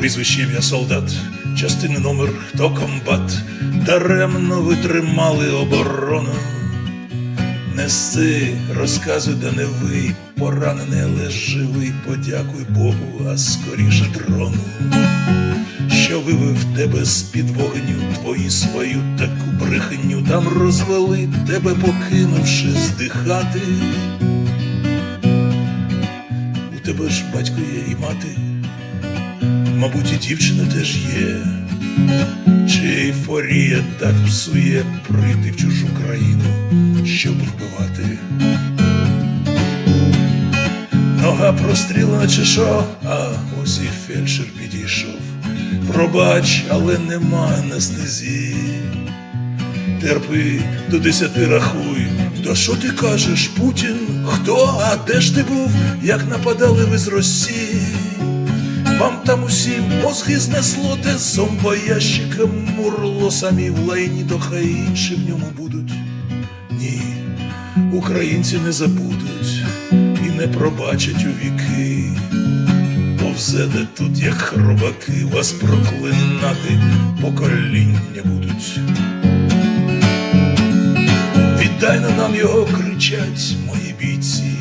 Прізвище ім'я солдат, частини номер хто комбат, даремно ви тримали оборону. Нести розказуй, да не ви, поранений, але живий, подякуй Богу, а скоріше дрону, що вивив тебе з-під вогню, твої свою таку брехню, там розвели тебе, покинувши здихати. У тебе ж батько є і мати, мабуть, і дівчина теж є. Чи ейфорія так псує прийти в чужу країну, щоб вбивати? Нога прострілена чи що, а ось і фельдшер підійшов. Пробач, але нема анестезії. Терпи до десяти рахуй. Та що ти кажеш, Путін? Хто? А де ж ти був? Як нападали ви з Росії? Вам там усім мозги знесло, те зомбоящиком мурло самі в лайні, то хай інші в ньому будуть. Ні, українці не забудуть і не пробачать у віки. Повзеде тут, як хробаки, вас проклинати покоління будуть. Віддай на нам його кричать, мої бійці,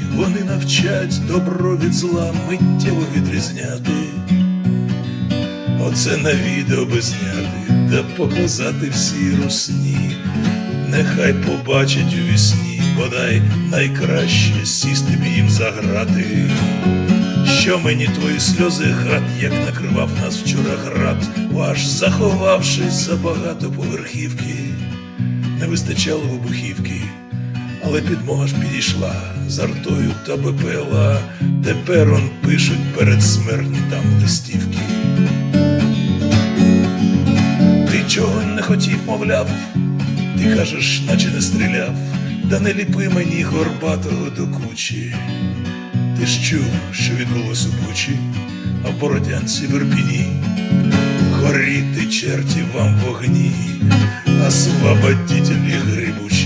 навчать добро від зла миттєво відрізняти. Оце на відео би зняти, та показати всій русні. Нехай побачать у вісні, бодай найкраще сісти б їм заграти. Що мені твої сльози гад, як накривав нас вчора град, аж заховавшись за багатоповерхівки не вистачало вибухівки, але підмога ж підійшла з артою та БПЛА. Тепер он пишуть передсмертні там листівки. Ти чого не хотів, мовляв, ти кажеш, наче не стріляв, да не ліпи мені горбатого до кучі. Ти ж чув, що відбулося у Бучі, а в Бородянці в. Горіти черті вам вогні, освободітелі грибучі.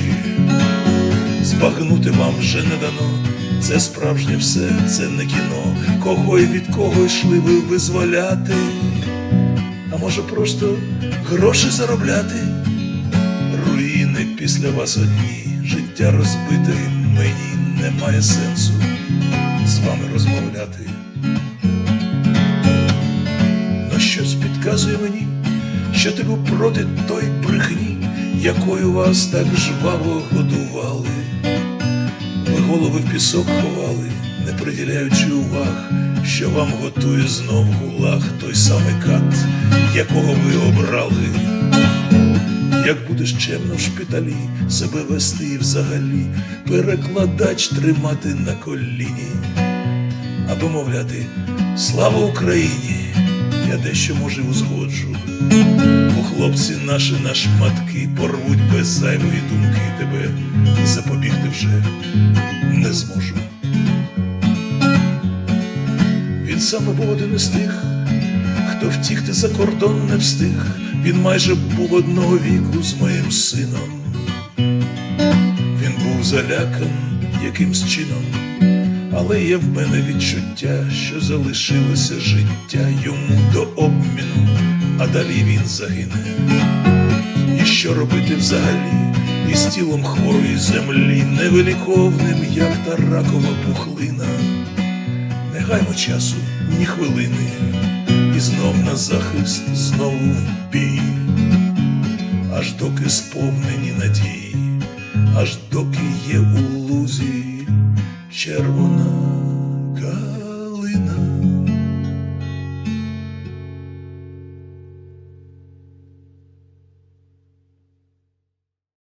Збагнути вам вже не дано, це справжнє все, це не кіно. Кого і від кого йшли ви визволяти, а може просто гроші заробляти? Руїни після вас одні, життя розбите, мені немає сенсу з вами розмовляти. Но щось підказує мені, що ти був проти той брехні, якою вас так жваво годували. Ви голови в пісок ховали, не приділяючи уваг, що вам готує знов гулаг той самий кат, якого ви обрали. Як будеш чемно в шпиталі себе вести і взагалі, перекладач тримати на коліні або мовляти Слава Україні! Я дещо може узгоджу. Бо хлопці наші на шматки порвуть без зайвої думки тебе і вже не зможу. Він саме був один із тих, хто втікти за кордон не встиг. Він майже був одного віку з моїм сином. Він був залякан якимсь чином, але є в мене відчуття, що залишилося життя йому до обміну, а далі він загине. І що робити взагалі із тілом хворої землі, невиліковним, як та ракова пухлина? Не гаймо часу, ні хвилини, і знов на захист, знову в бій, аж доки сповнені надії, аж доки є у лузі червона